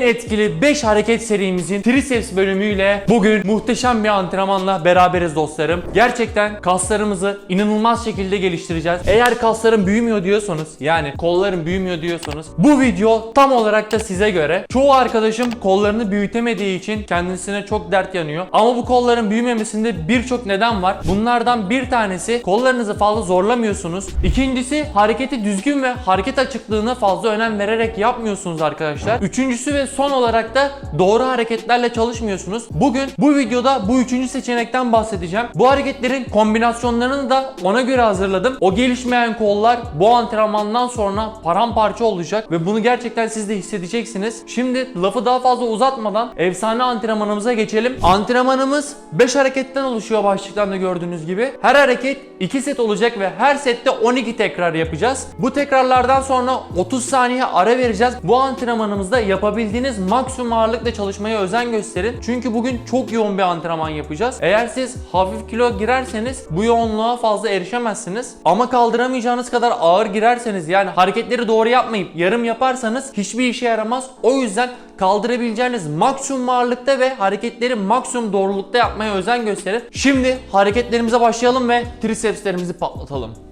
en etkili 5 hareket serimizin triceps bölümüyle bugün muhteşem bir antrenmanla beraberiz dostlarım. Gerçekten kaslarımızı inanılmaz şekilde geliştireceğiz. Eğer kaslarım büyümüyor diyorsanız yani kollarım büyümüyor diyorsanız bu video tam olarak da size göre. Çoğu arkadaşım kollarını büyütemediği için kendisine çok dert yanıyor. Ama bu kolların büyümemesinde birçok neden var. Bunlardan bir tanesi kollarınızı fazla zorlamıyorsunuz. İkincisi hareketi düzgün ve hareket açıklığına fazla önem vererek yapmıyorsunuz arkadaşlar. Üçüncüsü ve son olarak da doğru hareketlerle çalışmıyorsunuz. Bugün bu videoda bu üçüncü seçenekten bahsedeceğim. Bu hareketlerin kombinasyonlarını da ona göre hazırladım. O gelişmeyen kollar bu antrenmandan sonra paramparça olacak ve bunu gerçekten siz de hissedeceksiniz. Şimdi lafı daha fazla uzatmadan efsane antrenmanımıza geçelim. Antrenmanımız 5 hareketten oluşuyor başlıktan da gördüğünüz gibi. Her hareket 2 set olacak ve her sette 12 tekrar yapacağız. Bu tekrarlardan sonra 30 saniye ara vereceğiz. Bu antrenmanımızda yapabildiğiniz maksimum ağırlıkla çalışmaya özen gösterin. Çünkü bugün çok yoğun bir antrenman yapacağız. Eğer siz hafif kilo girerseniz bu yoğunluğa fazla erişemezsiniz. Ama kaldıramayacağınız kadar ağır girerseniz yani hareketleri doğru yapmayıp yarım yaparsanız hiçbir işe yaramaz. O yüzden kaldırabileceğiniz maksimum ağırlıkta ve hareketleri maksimum doğrulukta yapmaya özen gösterin. Şimdi hareketlerimize başlayalım ve tricepslerimizi patlatalım.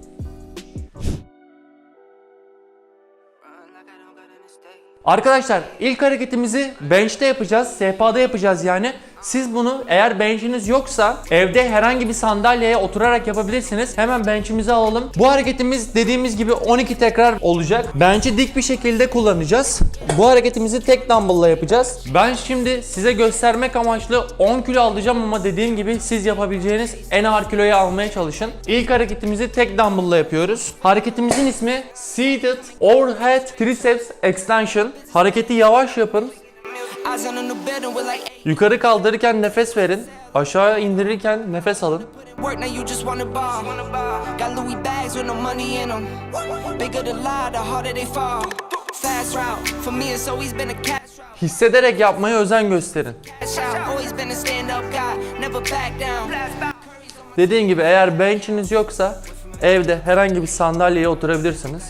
Arkadaşlar ilk hareketimizi bench'te yapacağız. Sehpada yapacağız yani. Siz bunu eğer bench'iniz yoksa evde herhangi bir sandalyeye oturarak yapabilirsiniz. Hemen bench'imizi alalım. Bu hareketimiz dediğimiz gibi 12 tekrar olacak. Bench'i dik bir şekilde kullanacağız. Bu hareketimizi tek dumbbell'la yapacağız. Ben şimdi size göstermek amaçlı 10 kilo alacağım ama dediğim gibi siz yapabileceğiniz en ağır kiloyu almaya çalışın. İlk hareketimizi tek dumbbell'la yapıyoruz. Hareketimizin ismi Seated Overhead Triceps Extension. Hareketi yavaş yapın. Yukarı kaldırırken nefes verin. Aşağı indirirken nefes alın. Hissederek yapmaya özen gösterin. Dediğim gibi eğer bench'iniz yoksa evde herhangi bir sandalyeye oturabilirsiniz.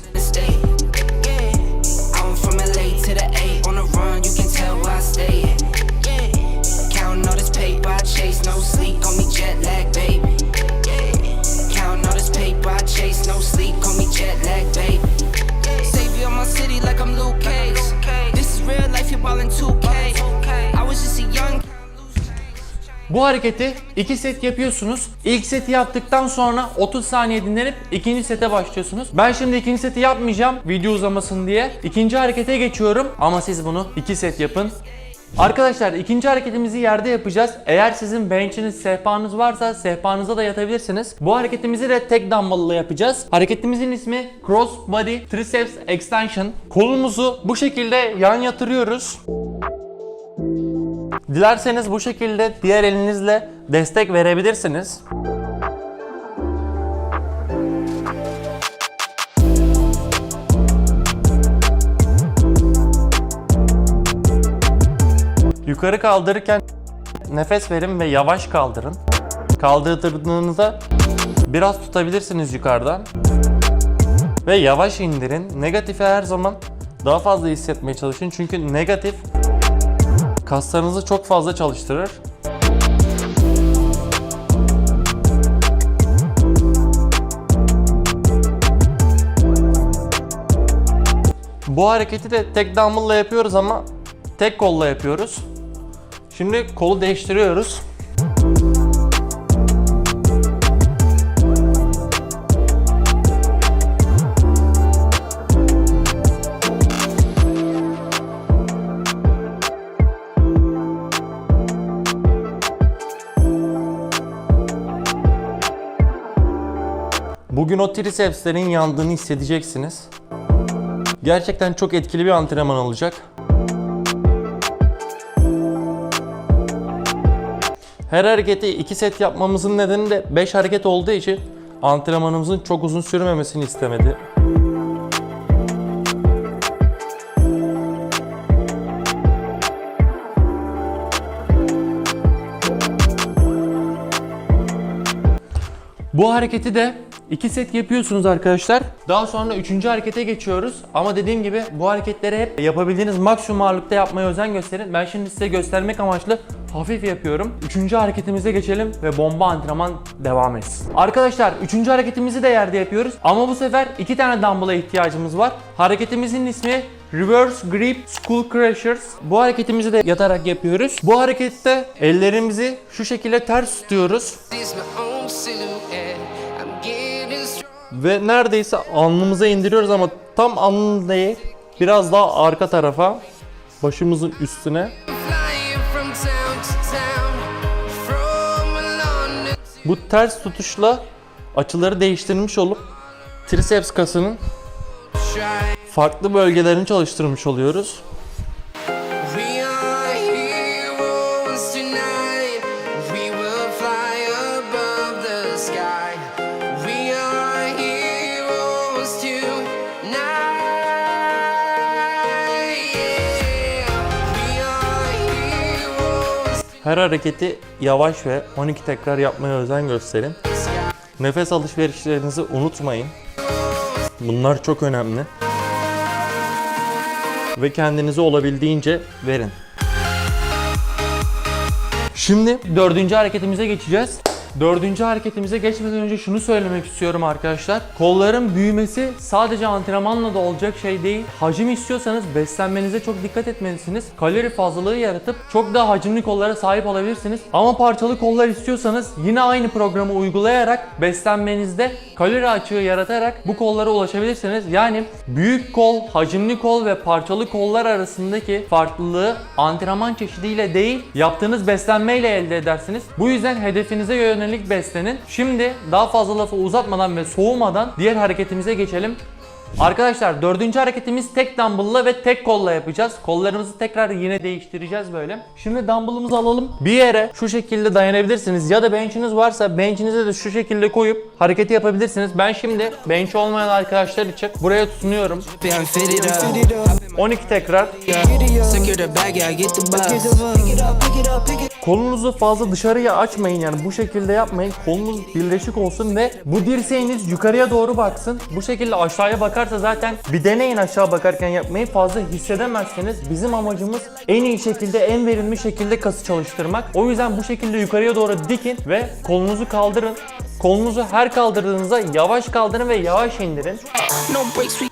Bu hareketi 2 set yapıyorsunuz. İlk seti yaptıktan sonra 30 saniye dinlenip ikinci sete başlıyorsunuz. Ben şimdi ikinci seti yapmayacağım video uzamasın diye. İkinci harekete geçiyorum ama siz bunu 2 set yapın. Arkadaşlar ikinci hareketimizi yerde yapacağız. Eğer sizin bench'iniz, sehpanız varsa sehpanıza da yatabilirsiniz. Bu hareketimizi de tek dumbbell ile yapacağız. Hareketimizin ismi Cross Body Triceps Extension. Kolumuzu bu şekilde yan yatırıyoruz. Dilerseniz bu şekilde diğer elinizle destek verebilirsiniz. Yukarı kaldırırken nefes verin ve yavaş kaldırın. Kaldırdığınızda biraz tutabilirsiniz yukarıdan. Ve yavaş indirin. Negatifi her zaman daha fazla hissetmeye çalışın. Çünkü negatif kaslarınızı çok fazla çalıştırır. Bu hareketi de tek dumbbell'la yapıyoruz ama tek kolla yapıyoruz. Şimdi kolu değiştiriyoruz. Bugün o tricepslerin yandığını hissedeceksiniz. Gerçekten çok etkili bir antrenman olacak. Her hareketi 2 set yapmamızın nedeni de 5 hareket olduğu için antrenmanımızın çok uzun sürmemesini istemedi. Bu hareketi de 2 set yapıyorsunuz arkadaşlar. Daha sonra 3. harekete geçiyoruz. Ama dediğim gibi bu hareketleri hep yapabildiğiniz maksimum ağırlıkta yapmaya özen gösterin. Ben şimdi size göstermek amaçlı hafif yapıyorum. 3. hareketimize geçelim ve bomba antrenman devam etsin. Arkadaşlar 3. hareketimizi de yerde yapıyoruz. Ama bu sefer 2 tane dumbbell'a ihtiyacımız var. Hareketimizin ismi Reverse Grip Skull Crushers. Bu hareketimizi de yatarak yapıyoruz. Bu harekette ellerimizi şu şekilde ters tutuyoruz. Ve neredeyse alnımıza indiriyoruz ama tam alnın değil. Biraz daha arka tarafa. Başımızın üstüne. Bu ters tutuşla açıları değiştirmiş olup triceps kasının farklı bölgelerini çalıştırmış oluyoruz. Her hareketi yavaş ve 12 tekrar yapmaya özen gösterin. Nefes alışverişlerinizi unutmayın. Bunlar çok önemli. Ve kendinize olabildiğince verin. Şimdi dördüncü hareketimize geçeceğiz. Dördüncü hareketimize geçmeden önce şunu söylemek istiyorum arkadaşlar. Kolların büyümesi sadece antrenmanla da olacak şey değil. Hacim istiyorsanız beslenmenize çok dikkat etmelisiniz. Kalori fazlalığı yaratıp çok daha hacimli kollara sahip olabilirsiniz. Ama parçalı kollar istiyorsanız yine aynı programı uygulayarak beslenmenizde kalori açığı yaratarak bu kollara ulaşabilirsiniz. Yani büyük kol, hacimli kol ve parçalı kollar arasındaki farklılığı antrenman çeşidiyle değil yaptığınız beslenmeyle elde edersiniz. Bu yüzden hedefinize yönelik beslenin. Şimdi daha fazla lafı uzatmadan ve soğumadan diğer hareketimize geçelim. Arkadaşlar dördüncü hareketimiz tek dumbbell'la ve tek kolla yapacağız. Kollarımızı tekrar yine değiştireceğiz böyle. Şimdi dumbbell'ımızı alalım. Bir yere şu şekilde dayanabilirsiniz ya da bench'iniz varsa bench'inize de şu şekilde koyup hareketi yapabilirsiniz. Ben şimdi bench olmayan arkadaşlar için buraya tutunuyorum. I'm fitted up. 12 tekrar. Kolunuzu fazla dışarıya açmayın yani bu şekilde yapmayın. Kolunuz birleşik olsun ve bu dirseğiniz yukarıya doğru baksın. Bu şekilde aşağıya bakarsa zaten bir deneyin aşağı bakarken yapmayı fazla hissedemezseniz bizim amacımız en iyi şekilde en verimli şekilde kası çalıştırmak. O yüzden bu şekilde yukarıya doğru dikin ve kolunuzu kaldırın. Kolunuzu her kaldırdığınızda yavaş kaldırın ve yavaş indirin.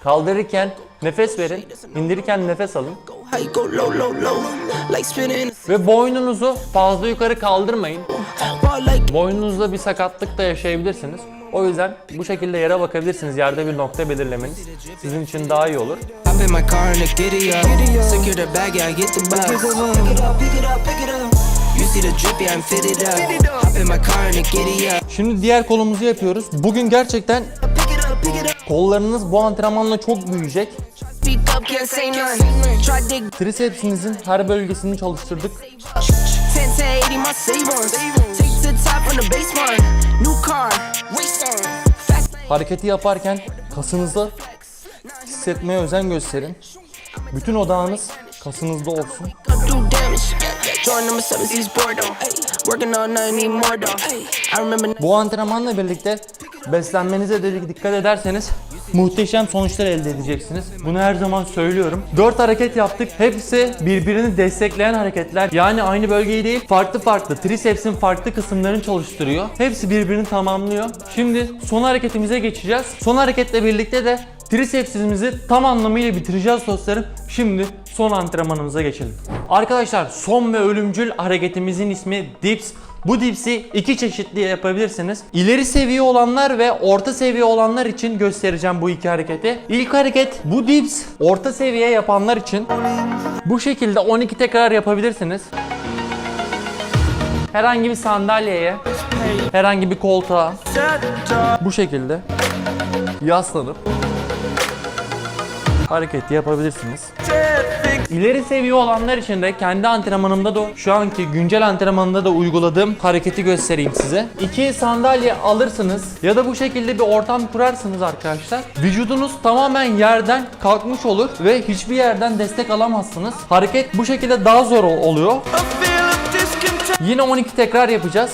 Kaldırırken nefes verin, indirirken nefes alın. Ve boynunuzu fazla yukarı kaldırmayın. Boynunuzda bir sakatlık da yaşayabilirsiniz. O yüzden bu şekilde yere bakabilirsiniz. Yerde bir nokta belirlemeniz sizin için daha iyi olur. Şimdi diğer kolumuzu yapıyoruz. Bugün gerçekten kollarınız bu antrenmanla çok büyüyecek. Tricepsinizin her bölgesini çalıştırdık. 10 to 80, my savings. Take to the top from the baseline. New car, race on. Fast lane. Hareketi yaparken kasınızı hissetmeye özen gösterin. Bütün odağınız kasınızda olsun. Bu antrenmanla birlikte beslenmenize de dikkat ederseniz muhteşem sonuçlar elde edeceksiniz. Bunu her zaman söylüyorum. 4 hareket yaptık. Hepsi birbirini destekleyen hareketler. Yani aynı bölgeyi değil, farklı farklı tricepsin farklı kısımlarını çalıştırıyor. Hepsi birbirini tamamlıyor. Şimdi son hareketimize geçeceğiz. Son hareketle birlikte de tricepsimizi tam anlamıyla bitireceğiz dostlarım. Şimdi son antrenmanımıza geçelim. Arkadaşlar son ve ölümcül hareketimizin ismi dips. Bu dipsi iki çeşitli yapabilirsiniz. İleri seviye olanlar ve orta seviye olanlar için göstereceğim bu iki hareketi. İlk hareket bu dips orta seviye yapanlar için bu şekilde 12 tekrar yapabilirsiniz. Herhangi bir sandalyeye, herhangi bir koltuğa bu şekilde yaslanıp hareketi yapabilirsiniz. İleri seviye olanlar için de kendi antrenmanımda da şu anki güncel antrenmanımda da uyguladığım hareketi göstereyim size. İki sandalye alırsınız ya da bu şekilde bir ortam kurarsınız arkadaşlar. Vücudunuz tamamen yerden kalkmış olur ve hiçbir yerden destek alamazsınız. Hareket bu şekilde daha zor ol- oluyor. Yine 12 tekrar yapacağız.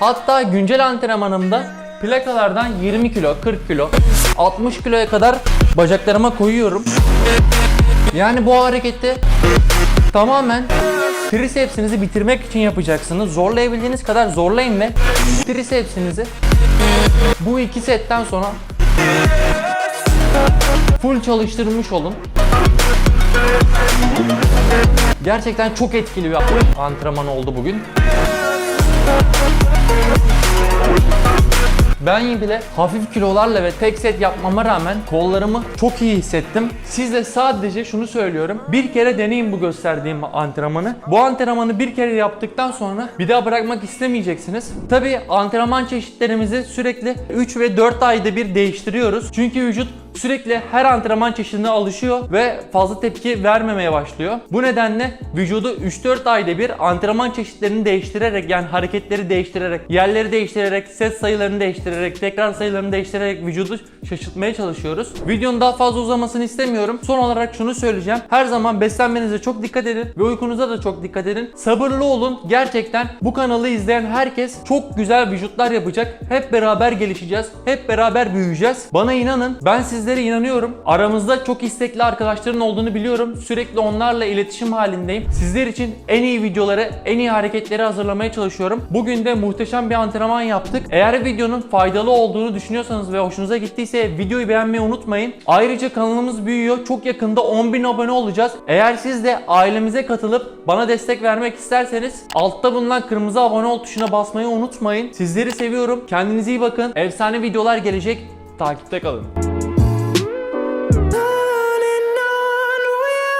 Hatta güncel antrenmanımda plakalardan 20 kilo, 40 kilo, 60 kiloya kadar bacaklarıma koyuyorum. Yani bu hareketi tamamen tricepsinizi bitirmek için yapacaksınız. Zorlayabildiğiniz kadar zorlayın ve tricepsinizi bu iki setten sonra full çalıştırmış olun. Gerçekten çok etkili bir antrenman oldu bugün. Ben bile hafif kilolarla ve tek set yapmama rağmen kollarımı çok iyi hissettim. Size sadece şunu söylüyorum. Bir kere deneyin bu gösterdiğim antrenmanı. Bu antrenmanı bir kere yaptıktan sonra bir daha bırakmak istemeyeceksiniz. Tabi antrenman çeşitlerimizi sürekli 3 ve 4 ayda bir değiştiriyoruz. Çünkü vücut sürekli her antrenman çeşidine alışıyor ve fazla tepki vermemeye başlıyor. Bu nedenle vücudu 3-4 ayda bir antrenman çeşitlerini değiştirerek yani hareketleri değiştirerek, yerleri değiştirerek, set sayılarını değiştirerek, tekrar sayılarını değiştirerek vücudu şaşırtmaya çalışıyoruz. Videonun daha fazla uzamasını istemiyorum. Son olarak şunu söyleyeceğim. Her zaman beslenmenize çok dikkat edin ve uykunuza da çok dikkat edin. Sabırlı olun. Gerçekten bu kanalı izleyen herkes çok güzel vücutlar yapacak. Hep beraber gelişeceğiz. Hep beraber büyüyeceğiz. Bana inanın. Ben sizlere inanıyorum. Aramızda çok istekli arkadaşların olduğunu biliyorum. Sürekli onlarla iletişim halindeyim. Sizler için en iyi videoları, en iyi hareketleri hazırlamaya çalışıyorum. Bugün de muhteşem bir antrenman yaptık. Eğer videonun faydalı olduğunu düşünüyorsanız ve hoşunuza gittiyse videoyu beğenmeyi unutmayın. Ayrıca kanalımız büyüyor. Çok yakında 10.000 abone olacağız. Eğer siz de ailemize katılıp bana destek vermek isterseniz altta bulunan kırmızı abone ol tuşuna basmayı unutmayın. Sizleri seviyorum. Kendinize iyi bakın. Efsane videolar gelecek. Takipte kalın.